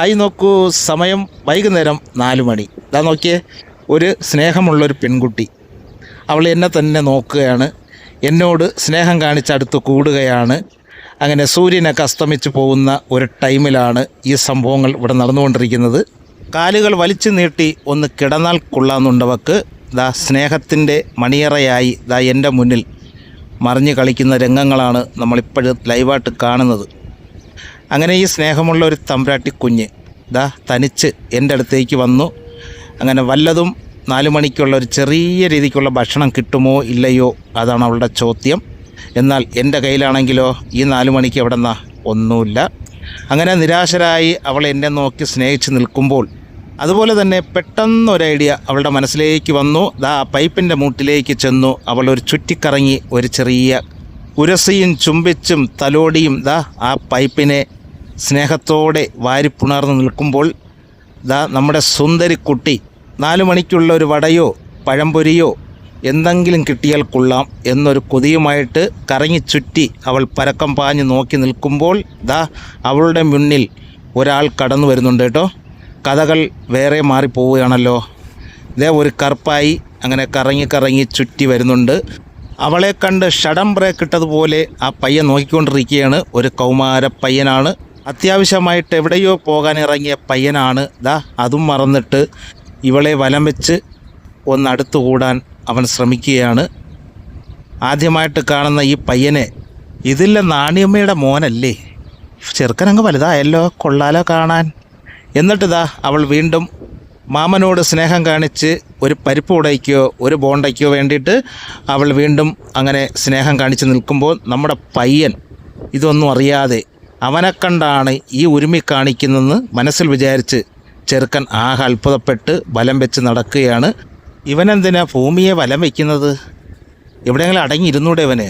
Hi നോക്കൂ സമയം വൈകുന്നേരം നാല് മണി. ഇതാ നോക്കിയേ ഒരു സ്നേഹമുള്ളൊരു പെൺകുട്ടി. അവൾ എന്നെ തന്നെ നോക്കുകയാണ്. എന്നോട് സ്നേഹം കാണിച്ചടുത്ത് കൂടുകയാണ്. അങ്ങനെ സൂര്യനൊക്കെ അസ്തമിച്ച് പോകുന്ന ഒരു ടൈമിലാണ് ഈ സംഭവങ്ങൾ ഇവിടെ നടന്നുകൊണ്ടിരിക്കുന്നത്. കാലുകൾ വലിച്ചു നീട്ടി ഒന്ന് കിടന്നാൽ കൊള്ളാമെന്നുണ്ടവക്ക് ദാ സ്നേഹത്തിന്റെ മണിയറയായി ദാ എന്റെ മുന്നിൽ മറിഞ്ഞ് കളിക്കുന്ന രംഗങ്ങളാണ് നമ്മളിപ്പോഴും ലൈവായിട്ട് കാണുന്നത്. അങ്ങനെ ഈ സ്നേഹമുള്ള ഒരു തമ്പ്രാട്ടി കുഞ്ഞ് ദാ തനിച്ച് എന്റെ അടുത്തേക്ക് വന്നു. അങ്ങനെ വല്ലതും നാല് മണിക്കുള്ള ഒരു ചെറിയ രീതിക്കുള്ള ഭക്ഷണം കിട്ടുമോ ഇല്ലയോ അതാണ് അവളുടെ ചോദ്യം. എന്നാൽ എന്റെ കയ്യിലാണെങ്കിലോ ഈ നാല് മണിക്ക് എവിടെ നിന്നാ ഒന്നുമില്ല. അങ്ങനെ നിരാശരായി അവൾ എന്നെ നോക്കി സ്നേഹിച്ച് നിൽക്കുമ്പോൾ അതുപോലെ തന്നെ പെട്ടെന്ന് ഒരു ഐഡിയ അവളുടെ മനസ്സിലേക്ക് വന്നു. ദാ പൈപ്പിന്റെ മൂട്ടിലേക്ക് ചെന്നു. അവൾ ഒരു ചുറ്റിക്കറങ്ങി ഒരു ചെറിയ ഉരസിയും ചുംബിച്ചും തലോടിയും ദാ ആ പൈപ്പിനെ സ്നേഹത്തോടെ വാരിപ്പുണർന്ന് നിൽക്കുമ്പോൾ ദാ നമ്മുടെ സുന്ദരി കുട്ടി നാലു മണിക്കുള്ള ഒരു വടയോ പഴംപൊരിയോ എന്തെങ്കിലും കിട്ടിയാൽ കൊള്ളാം എന്നൊരു കൊതിയുമായിട്ട് കറങ്ങി ചുറ്റി അവൾ പരക്കം പാഞ്ഞ് നോക്കി നിൽക്കുമ്പോൾ ദാ അവളുടെ മുന്നിൽ ഒരാൾ കടന്നു വരുന്നുണ്ട് കേട്ടോ. കഥകൾ വേറെ മാറിപ്പോവുകയാണല്ലോ. ഇതേ ഒരു കറുപ്പായി അങ്ങനെ കറങ്ങി കറങ്ങി ചുറ്റി വരുന്നുണ്ട്. അവളെ കണ്ട് ഷടം ബ്രേക്ക് ഇട്ടതുപോലെ ആ പയ്യൻ നോക്കിക്കൊണ്ടിരിക്കുകയാണ്. ഒരു കൗമാര പയ്യനാണ് അത്യാവശ്യമായിട്ട് എവിടെയോ പോകാൻ ഇറങ്ങിയ പയ്യനാണ്. ദാ അതും മറന്നിട്ട് ഇവളെ വലം വെച്ച് ഒന്നടുത്തു അടുത്തുകൂടാൻ അവൻ ശ്രമിക്കുകയാണ്. ആദ്യമായിട്ട് കാണുന്ന ഈ പയ്യനെ ഇതില്ല നാണിയമ്മയുടെ മോനല്ലേ? ചെറുക്കനങ്ങ് വലുതായല്ലോ കൊള്ളാലോ കാണാൻ. എന്നിട്ട് ദാ അവൾ വീണ്ടും മാമനോട് സ്നേഹം കാണിച്ച് ഒരു പരിപ്പ് ഉടയ്ക്കോ ഒരു ബോണ്ടയ്ക്കോ വേണ്ടിയിട്ട് അവൾ വീണ്ടും അങ്ങനെ സ്നേഹം കാണിച്ച് നിൽക്കുമ്പോൾ നമ്മുടെ പയ്യൻ ഇതൊന്നും അറിയാതെ അവനെ കണ്ടാണ് ഈ ഉരുമി കാണിക്കുന്നതെന്ന് മനസ്സിൽ വിചാരിച്ച് ചെറുക്കൻ ആകെ അത്ഭുതപ്പെട്ട് വലം വെച്ച് നടക്കുകയാണ് ഇവനെന്തിനാ ഭൂമിയെ വലം വയ്ക്കുന്നത് എവിടെയെങ്കിലും അടങ്ങിയിരുന്നൂടെ ഇവന്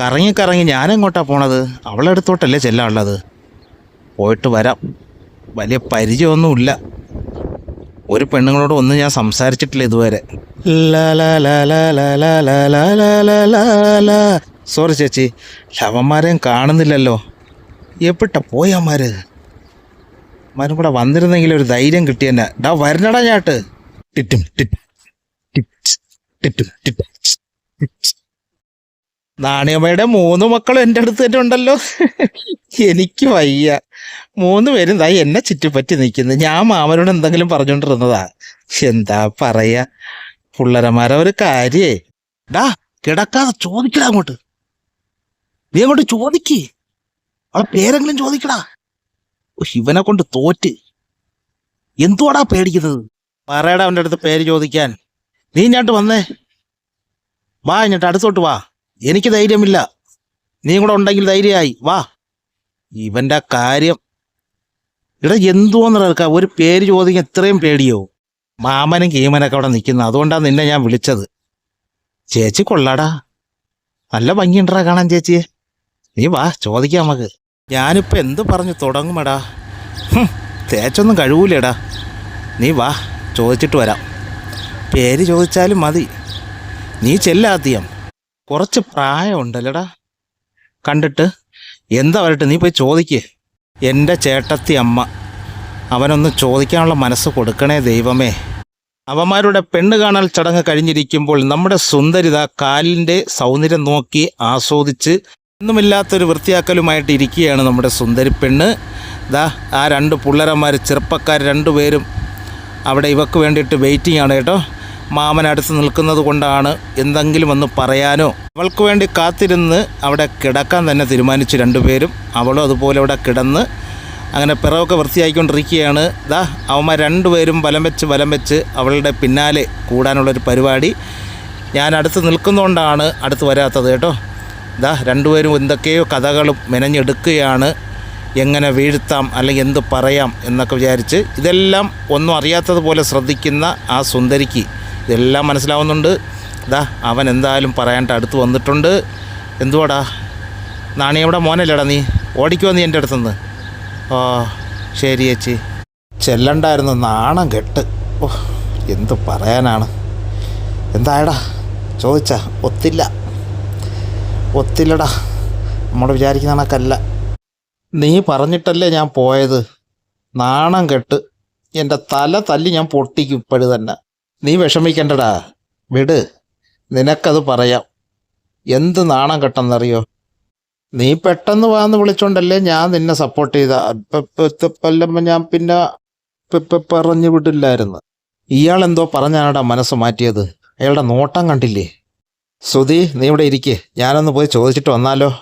കറങ്ങി കറങ്ങി ഞാനെങ്ങോട്ടാണ് പോണത് അവളെ അടുത്തോട്ടല്ലേ ചെല്ലാനുള്ളത് പോയിട്ട് വരാം വലിയ പരിചയമൊന്നുമില്ല ഒരു പെണ്ണുങ്ങളോട് ഒന്നും ഞാൻ സംസാരിച്ചിട്ടില്ല ഇതുവരെ സോറി ചേച്ചി ശവന്മാരെയും കാണുന്നില്ലല്ലോ എപ്പിട്ട പോയമാര് മാരും കൂടെ വന്നിരുന്നെങ്കിൽ ഒരു ധൈര്യം കിട്ടിയെന്നെ ഡാ വരണടാ ഞാട്ട്. Tit tit. നാണിയമ്മയുടെ മൂന്ന് മക്കളും എന്റെ അടുത്ത് തന്നെ ഉണ്ടല്ലോ. എനിക്ക് വയ്യ. മൂന്ന് പേരും ദാ എന്നെ ചുറ്റിപ്പറ്റി നിൽക്കുന്നത് ഞാൻ മാമനോട് എന്തെങ്കിലും പറഞ്ഞുകൊണ്ടിരുന്നതാ എന്താ പറയാ? പുള്ളരമാരെ ഒരു കാര്യേ. ഡാ കിടക്കാതെ ചോദിക്കടാ അങ്ങോട്ട്. നീ അങ്ങോട്ട് ചോദിക്കേ. അവളെ പേരെങ്കിലും ചോദിക്കടാ. ഇവനെ കൊണ്ട് തോറ്റ്. എന്തുവാടാ പേടിക്കുന്നത്? പറയടാ അവന്റെ അടുത്ത് പേര് ചോദിക്കാൻ. നീ ഇങ്ങോട്ട് വന്നേ. വാ ഇങ്ങോട്ട് അടുത്തോട്ട് വാ. എനിക്ക് ധൈര്യമില്ല. നീ കൂടെ ഉണ്ടെങ്കിൽ ധൈര്യമായി. വാ. ഇവന്റെ കാര്യം. ഇവിടെ എന്തുവെന്നിറക്ക ഒരു പേര് ചോദിക്കാൻ ഇത്രയും പേടിയോ? മാമനും കീമനൊക്കെ അവിടെ നിൽക്കുന്നു. അതുകൊണ്ടാണ് നിന്നെ ഞാൻ വിളിച്ചത്. ചേച്ചി കൊള്ളാടാ. നല്ല ഭംഗിയുണ്ടടാ കാണാൻ ചേച്ചിയെ. നീ വാ ചോദിക്കാം നമുക്ക്. ഞാനിപ്പോൾ എന്ത് പറഞ്ഞു തുടങ്ങുമടാ? തേച്ചൊന്നും കഴിവൂലേടാ. നീ വാ ചോദിച്ചിട്ട് വരാം. പേര് ചോദിച്ചാലും മതി. നീ ചെല്ലാത്തിയം കുറച്ച് പ്രായമുണ്ടല്ലടാ. കണ്ടിട്ട് എന്താ വരട്ടെ നീ പോയി ചോദിക്കേ. എന്റെ ചേട്ടത്തി അമ്മ അവനൊന്ന് ചോദിക്കാനുള്ള മനസ്സ് കൊടുക്കണേ ദൈവമേ. അവന്മാരുടെ പെണ്ണ് കാണൽ ചടങ്ങ് കഴിഞ്ഞിരിക്കുമ്പോൾ നമ്മുടെ സുന്ദരിത കാലിന്റെ സൗന്ദര്യം നോക്കി ആസ്വദിച്ച് ഒന്നുമില്ലാത്തൊരു വൃത്തിയാക്കലുമായിട്ട് ഇരിക്കുകയാണ് നമ്മുടെ സുന്ദരി പെണ്ണ്. ദാ ആ രണ്ട് പിള്ളേരന്മാർ ചെറുപ്പക്കാർ രണ്ടുപേരും അവിടെ ഇവക്ക് വേണ്ടിയിട്ട് വെയിറ്റിംഗ് ആണ് കേട്ടോ. മാമൻ അടുത്ത് നിൽക്കുന്നത് കൊണ്ടാണ് എന്തെങ്കിലും ഒന്ന് പറയാനോ. അവൾക്ക് വേണ്ടി കാത്തിരുന്ന് അവിടെ കിടക്കാൻ തന്നെ തീരുമാനിച്ചു രണ്ടുപേരും അവളും അതുപോലെ അവിടെ കിടന്ന് അങ്ങനെ പിറവൊക്കെ വൃത്തിയാക്കിക്കൊണ്ടിരിക്കുകയാണ് ദാ അവന്മാർ രണ്ടുപേരും വലം വെച്ച് വലം വെച്ച് അവളുടെ പിന്നാലെ കൂടാനുള്ളൊരു പരിപാടി. ഞാൻ അടുത്ത് നിൽക്കുന്നതുകൊണ്ടാണ് അടുത്ത് വരാത്തത് കേട്ടോ. ദാ രണ്ടുപേരും എന്തൊക്കെയോ കഥകളും മെനഞ്ഞെടുക്കുകയാണ്. എങ്ങനെ വീഴ്ത്താം അല്ലെങ്കിൽ എന്ത് പറയാം എന്നൊക്കെ വിചാരിച്ച് ഇതെല്ലാം ഒന്നും അറിയാത്തതുപോലെ ശ്രദ്ധിക്കുന്ന ആ സുന്ദരിക്ക് ഇതെല്ലാം മനസ്സിലാവുന്നുണ്ട്. ദാ അവൻ എന്തായാലും പറയാനായിട്ട് അടുത്ത് വന്നിട്ടുണ്ട്. എന്തുവാടാ? നാണിയവിടെ മോനല്ലേടാ നീ? ഓടിക്കുമോ നീ എന്റെ അടുത്തുനിന്ന്? ഓ ശരി ചേച്ചി. ചെല്ലണ്ടായിരുന്നു നാണം കെട്ട്. ഓ എന്ത് പറയാനാണ്? എന്തായടാ? ചോദിച്ചാ ഒത്തില്ല. ഒത്തില്ലടാ. നമ്മൾ വിചാരിക്കുന്ന കണക്കല്ല. നീ പറഞ്ഞിട്ടല്ലേ ഞാൻ പോയത്? നാണം കെട്ട് എന്റെ തല തല്ലി ഞാൻ പൊട്ടിക്കും ഇപ്പോഴും തന്നെ. നീ വിഷമിക്കണ്ടടാ. വിട്. നിനക്കത് പറയാം. എന്ത് നാണം കെട്ടെന്നറിയോ? നീ പെട്ടെന്ന് വാന്ന് വിളിച്ചോണ്ടല്ലേ ഞാൻ നിന്നെ സപ്പോർട്ട് ചെയ്ത. ഇപ്പം ഞാൻ പിന്നെ പറഞ്ഞു വിടില്ലായിരുന്നു. ഇയാൾ എന്തോ പറഞ്ഞാണടാ മനസ്സ് മാറ്റിയത്. അയാളുടെ നോട്ടം കണ്ടില്ലേ? സുധി നീ ഇവിടെ ഇരിക്കെ. ഞാനൊന്ന് പോയി ചോദിച്ചിട്ട് വന്നാലോ.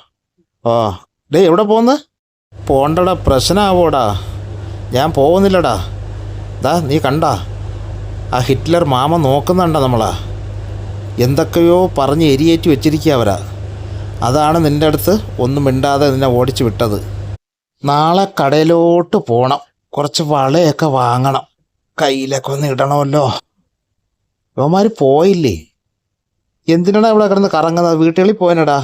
ഓ ഡേ എവിടെ പോകുന്നത് പോണ്ടടാ പ്രശ്നമാവോടാ ഞാൻ പോകുന്നില്ലടാ. ദാ നീ കണ്ടാ. ആ ഹിറ്റ്ലർ മാമ നോക്കുന്നുണ്ട നമ്മളാ? എന്തൊക്കെയോ പറഞ്ഞ് എരിയേറ്റി വെച്ചിരിക്കുക അവരാ. അതാണ് നിന്റെ അടുത്ത് ഒന്നും മിണ്ടാതെ നിന്നെ ഓടിച്ചു വിട്ടത്. നാളെ കടയിലോട്ട് പോകണം കുറച്ച് വളയൊക്കെ വാങ്ങണം. കയ്യിലൊക്കെ ഒന്ന് ഇടണമല്ലോ. ഇവന്മാർ പോയില്ലേ? എന്തിനാണ് ഇവിടെ കിടന്ന് കറങ്ങുന്നത്? വീട്ടുകളിൽ പോയനടാ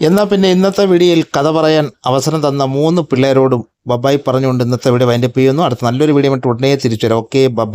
എന്നാൽ പിന്നെ ഇന്നത്തെ വീഡിയോയിൽ കഥ പറയാൻ അവസരം തന്ന മൂന്ന് പിള്ളേരോടും ബബായി പറഞ്ഞുകൊണ്ട് ഇന്നത്തെ വീഡിയോ വൈൻഡപ്പ് ചെയ്യുന്നു. അടുത്ത നല്ലൊരു വീഡിയോ ഉടനെ തിരിച്ചു വരാം. ഓക്കെ ബബ